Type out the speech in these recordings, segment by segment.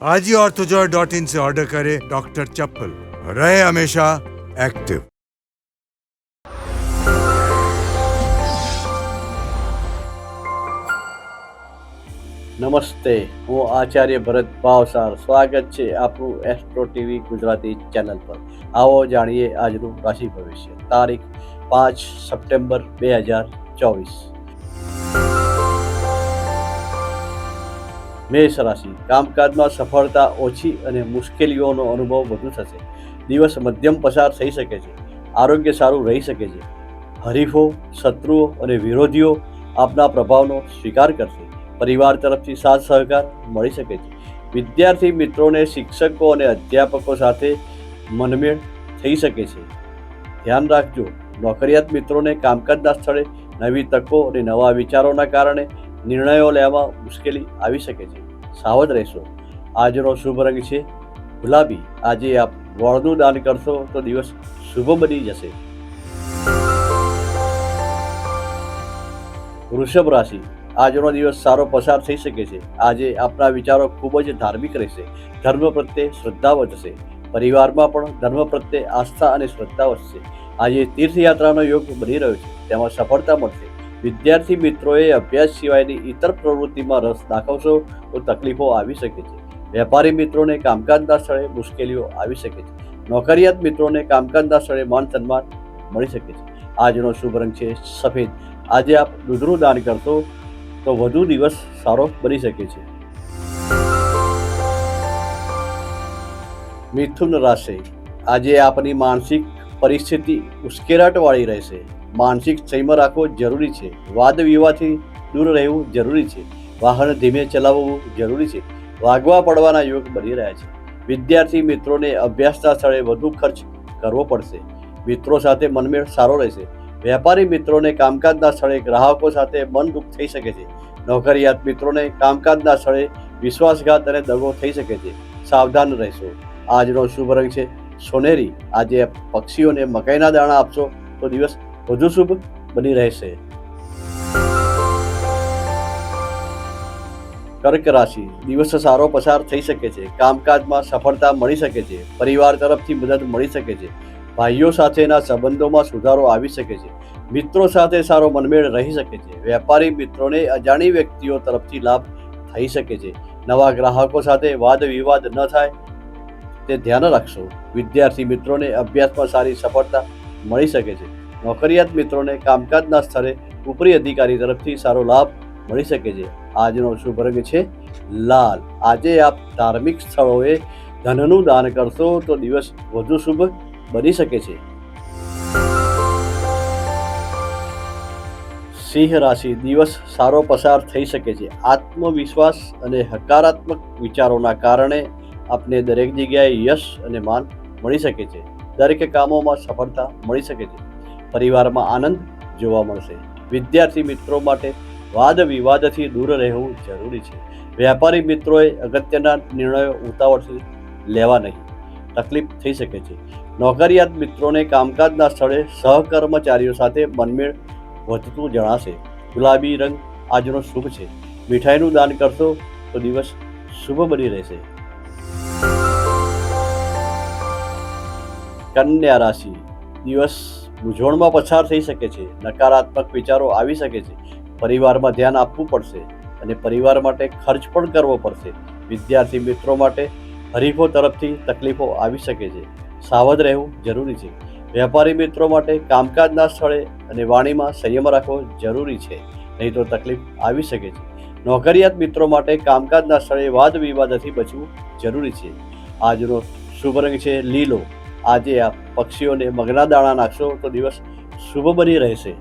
आज ही ऑर्थोजॉय dot in से order करें डॉक्टर चप्पल रहे हमेशा एक्टिव નમસ્તે હું આચાર્ય ભરત ભાવસાર સ્વાગત છે આપણું એસ્ટ્રો ટીવી ગુજરાતી ચેનલ પર આવો જાણીએ આજનું રાશિ ભવિષ્ય તારીખ પાંચ સપ્ટેમ્બર બે હજાર ચોવીસ મેષ રાશિ કામકાજમાં સફળતા ઓછી અને મુશ્કેલીઓનો અનુભવ વધુ થશે. દિવસ મધ્યમ પસાર થઈ શકે છે. આરોગ્ય સારું રહી શકે છે. હરીફો, શત્રુઓ અને વિરોધીઓ આપના પ્રભાવનો સ્વીકાર કરશે. પરિવાર તરફથી સાથ સહકાર મળી શકે છે. વિદ્યાર્થી મિત્રોને શિક્ષકો અને અધ્યાપકો સાથે મનમેળ થઈ શકે છે. ધ્યાન રાખજો. નોકરિયાત મિત્રોને કામકાજના સ્થળે નવી તકો અને નવા વિચારોના કારણે નિર્ણયો લેવામાં મુશ્કેલી આવી શકે છે. સાવધ રહેશો. આજનો શુભ રંગ છે ગુલાબી. આજે આપ વળનું દાન કરશો તો દિવસ શુભ બની જશે. વૃષભ રાશિ. આજનો દિવસ સારો પસાર થઈ શકે છે. આજે આપના વિચારો ખૂબ જ ધાર્મિક રહેશે. ધર્મ પ્રત્યે શ્રદ્ધા વધશે. પરિવારમાં પણ ધર્મ પ્રત્યે આસ્થા અને શ્રદ્ધા વધશે. આજે તીર્થયાત્રાનો યોગ બની રહ્યો છે. તેમાં સફળતા મળશે. વિદ્યાર્થી મિત્રોએ અભ્યાસ સિવાયની ઇતર પ્રવૃત્તિમાં રસ દાખવશો તો તકલીફો આવી શકે છે. વેપારી મિત્રોને કામકાજના સ્થળે મુશ્કેલીઓ આવી શકે છે. નોકરિયાત મિત્રોને કામકાજના સ્થળે માન સન્માન મળી શકે છે. આજનો શુભ રંગ છે સફેદ. આજે આપ દૂધનું દાન કરશો તો વધુ દિવસ સારો બની શકે છે. મિથુન રાશિ. આજે આપની માનસિક પરિસ્થિતિ ઉશ્કેરાટવાળી રહેશે. માનસિક સંયમ રાખવો જરૂરી છે. વાદ વિવાદથી દૂર રહેવું જરૂરી છે. વાહન ધીમે ચલાવવું જરૂરી છે. વાગવા પડવાના યોગ બની રહ્યા છે. વિદ્યાર્થી મિત્રોને અભ્યાસના સ્થળે વધુ ખર્ચ કરવો પડશે. મિત્રો સાથે મનમેળ સારો રહેશે. વેપારી મિત્રોને કામકાજના સ્થળે ગ્રાહકો સાથે મન દુઃખ થઈ શકે છે. નોકરિયાત મિત્રોને કામકાજના સ્થળે વિશ્વાસઘાત અને દગો થઈ શકે છે. સાવધાન રહેશો. આજનો શુભ રંગ છે. સોનેરી, આજે પક્ષીઓને મકાઈના દાણા આપશો, તો દિવસ વધુ શુભ બની રહેશે. કર્ક રાશિ, દિવસ સારો પસાર થઈ શકે છે, કામકાજમાં સફળતા મળી શકે છે, પરિવાર તરફથી મદદ મળી શકે છે, ભાઈઓ સાથેના સંબંધોમાં સુધારો આવી શકે છે, મિત્રો સાથે સારો મનમેળ રહી શકે છે, વેપારી મિત્રોને અજાણી વ્યક્તિઓ તરફથી લાભ થઈ શકે છે, નવા ગ્રાહકો સાથે વાદ વિવાદ ન થાય તે ધ્યાન રાખશો. વિદ્યાર્થી મિત્રોને અભ્યાસમાં સારી સફળતા મળી શકે છે. નોકરિયાત મિત્રોને કામકાજના સ્થળે ઉપરી અધિકારી તરફથી સારો લાભ મળી શકે છે. આજનો શુભ રંગ છે લાલ. આજે આપ ધાર્મિક સ્થળોએ ધનનું દાન કરશો તો દિવસ વધુ શુભ બની શકે છે. સિંહ રાશિ દિવસ સારો પસાર થઈ શકે છે. આત્મવિશ્વાસ અને હકારાત્મક વિચારોના કારણે આપને દરેક જગ્યાએ યશ અને માન મળી શકે છે. દરેક કામોમાં સફળતા મળી શકે છે. પરિવારમાં આનંદ જોવા મળશે. વિદ્યાર્થી મિત્રો માટે વાદ વિવાદથી દૂર રહેવું જરૂરી છે. વેપારી મિત્રોએ અગત્યના નિર્ણયો ઉતાવળથી લેવા નહીં. તકલીફ થઈ શકે છે. નોકરિયાત મિત્રોને કામકાજના સ્થળે સહકર્મચારીઓ સાથે મનમેળ વધતું જણાશે. ગુલાબી રંગ આજનો શુભ છે. મીઠાઈનું દાન કરશો તો દિવસ શુભ બની રહેશે. કન્યા રાશિ. દિવસ મૂંઝવણમાં પસાર થઈ શકે છે. નકારાત્મક વિચારો આવી શકે છે. પરિવારમાં ધ્યાન આપવું પડશે અને પરિવાર માટે ખર્ચ પણ કરવો પડશે. વિદ્યાર્થી મિત્રો માટે હરીફો તરફથી તકલીફો આવી શકે છે. સાવધ રહેવું જરૂરી છે. વેપારી મિત્રો માટે કામકાજના સ્થળે અને વાણીમાં સંયમ રાખવો જરૂરી છે. નહીં તો તકલીફ આવી શકે છે. નોકરિયાત મિત્રો માટે કામકાજના સ્થળે વાદ વિવાદથી બચવું જરૂરી છે. આજનો શુભ રંગ છે લીલો. આજે આ પક્ષીઓને મગના દાણા નાખશો તો દિવસ શુભ બની રહેશે.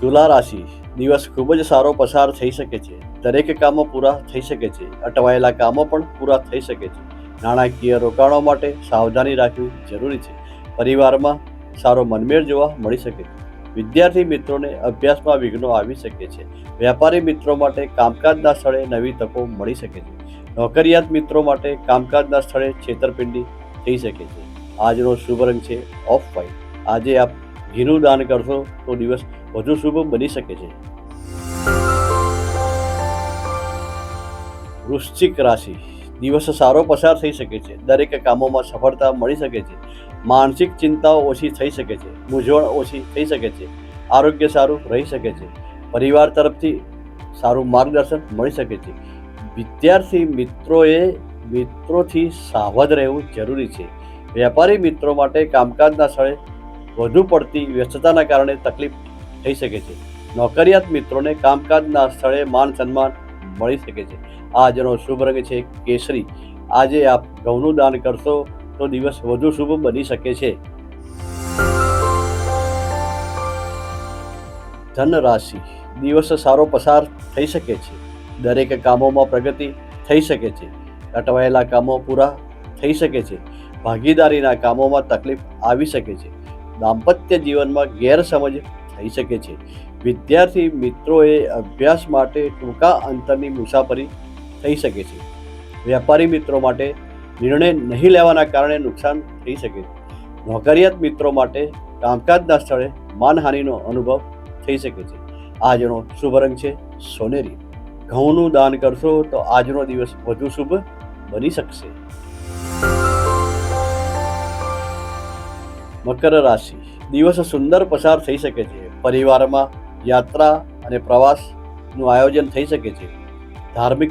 તુલા રાશિ, દિવસ ખૂબ જ સારો પસાર થઈ શકે છે. દરેક કામો પૂરા થઈ શકે છે. અટવાયેલા કામો પણ પૂરા થઈ શકે છે. નાણાકીય રોકાણો માટે સાવધાની રાખવી જરૂરી છે. પરિવારમાં સારો મનમેળ જોવા મળી શકે છે. વિદ્યાર્થી મિત્રોને અભ્યાસમાં વિઘ્નો આવી શકે છે. વેપારી મિત્રો માટે કામકાજના સ્થળે નવી તકો મળી શકે છે. નોકરિયાત મિત્રો માટે કામકાજના સ્થળે છેતરપિંડી થઈ શકે છે. આજનો શુભ રંગ છે ઓફ વાઇટ આજે આપ ઘીનું દાન કરશો તો દિવસ વધુ શુભ બની શકે છે. વૃશ્ચિક રાશિ. દિવસ સારો પસાર થઈ શકે છે. દરેક કામોમાં સફળતા મળી શકે છે. માનસિક ચિંતાઓ ઓછી થઈ શકે છે. મૂંઝવણ ઓછી થઈ શકે છે. આરોગ્ય સારું રહી શકે છે. પરિવાર તરફથી સારું માર્ગદર્શન મળી શકે છે. વિદ્યાર્થી મિત્રોએ મિત્રોથી સાવધ રહેવું જરૂરી છે. વેપારી મિત્રો માટે કામકાજના સ્થળે વધુ પડતી વ્યસ્તતાના કારણે તકલીફ થઈ શકે છે. નોકરિયાત મિત્રોને કામકાજના સ્થળે માન સન્માન મળી શકે છે. આજનો શુભ રંગ છે કેસરી. આજે આપ ઘઉંનું દાન કરશો તો દિવસ વધુ શુભ બની શકે છે. ધન રાશિ દિવસ સારો પસાર થઈ શકે છે. દરેક કામોમાં પ્રગતિ થઈ શકે છે. અટવાયેલા કામો પૂરા થઈ શકે છે. ભાગીદારીના કામોમાં તકલીફ આવી શકે છે. દાંપત્ય જીવનમાં ગેરસમજ થઈ શકે છે. વિદ્યાર્થી મિત્રોએ અભ્યાસ માટે ટૂંકા અંતરની મુસાફરી થઈ શકે છે. વેપારી મિત્રો માટે નિર્ણય નહીં લેવાના કારણે નુકસાન થઈ શકે છે. નોકરિયાત મિત્રો માટે કામકાજના સ્થળે માનહાનિનો અનુભવ થઈ શકે છે. આજનો શુભ રંગ છે સોનેરી. ઘઉંનું દાન કરશો તો આજનો દિવસ વધુ શુભ બની શકશે. મકર રાશિ. દિવસ સુંદર પસાર થઈ શકે છે. પરિવારમાં યાત્રા અને પ્રવાસનું આયોજન થઈ શકે છે. ધાર્મિક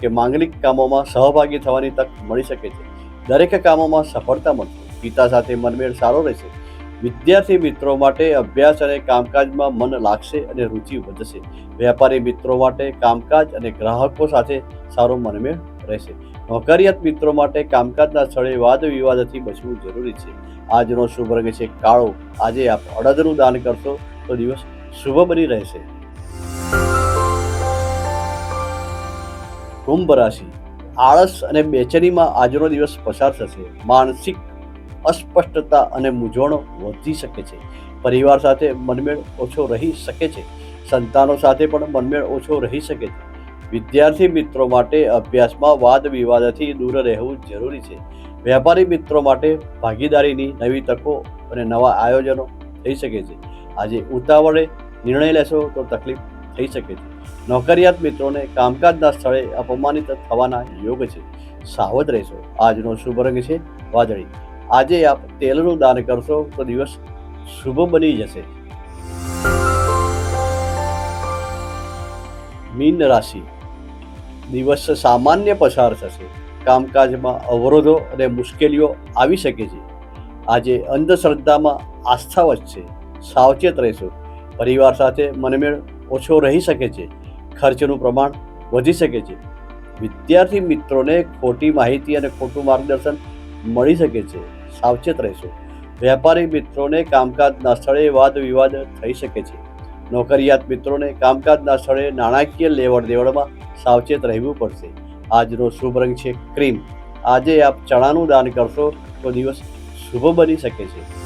કે માંગલિક કામોમાં સહભાગી થવાની તક મળી શકે છે. દરેક કામોમાં સફળતા મળશે. પિતા સાથે મનમેળ સારો રહેશે. વિદ્યાર્થી મિત્રો માટે અભ્યાસ અને કામકાજમાં મન લાગશે અને રુચિ વધશે. વેપારી મિત્રો માટે કામકાજ અને ગ્રાહકો સાથે સારો મનમેળ રહેશે. નોકરિયાત મિત્રો માટે કામકાજના સ્થળે વાદ વિવાદથી બચવું જરૂરી છે. આજનો શુભ રંગ છે કાળો. આજે આપ અડદનું દાન કરશો તો દિવસ શુભ બની રહેશે. કુંભ રાશિ. આળસ અને બેચેનીમાં આજનો દિવસ પસાર થશે. માનસિક અસ્પષ્ટતા અને મૂંઝવણો વધી શકે છે. પરિવાર સાથે મનમેળ ઓછો રહી શકે છે. સંતાનો સાથે પણ મનમેળ ઓછો રહી શકે છે. વિદ્યાર્થી મિત્રો માટે અભ્યાસમાં વાદ વિવાદથી દૂર રહેવું જરૂરી છે. વેપારી મિત્રો માટે ભાગીદારીની નવી તકો અને નવા આયોજનો થઈ શકે છે. આજે ઉતાવળે નિર્ણય લેશો તો તકલીફ થઈ શકે છે. નોકરિયાત મિત્રોને કામકાજના સ્થળે અપમાનિત થવાના યોગ છે. સાવધ રહેશો. આજનો શુભ રંગ છે વાદળી. આજે આપ તેલનું દાન કરશો તો દિવસ શુભ બની જશે. મીન રાશિ. દિવસ સામાન્ય પસાર થશે. કામકાજમાં અવરોધો અને મુશ્કેલીઓ આવી શકે છે. આજે અંધશ્રદ્ધામાં આસ્થા વધશે સાવચેત રહેશો. પરિવાર સાથે મનમેળ ઓછો રહી શકે છે, ખર્ચનું પ્રમાણ વધી શકે છે. વિદ્યાર્થી મિત્રોને ખોટી માહિતી અને ખોટું માર્ગદર્શન મળી શકે છે, સાવચેત રહેશો. વેપારી મિત્રોને કામકાજના સ્થળે વાદ વિવાદ થઈ શકે છે. નોકરિયાત મિત્રોને કામકાજના સ્થળે નાણાકીય લેવડ દેવડમાં સાવચેત રહેવું પડશે. આજનો શુભ રંગ છે ક્રીમ. આજે આપ ચણાનું દાન કરશો તો દિવસ શુભ બની શકે છે.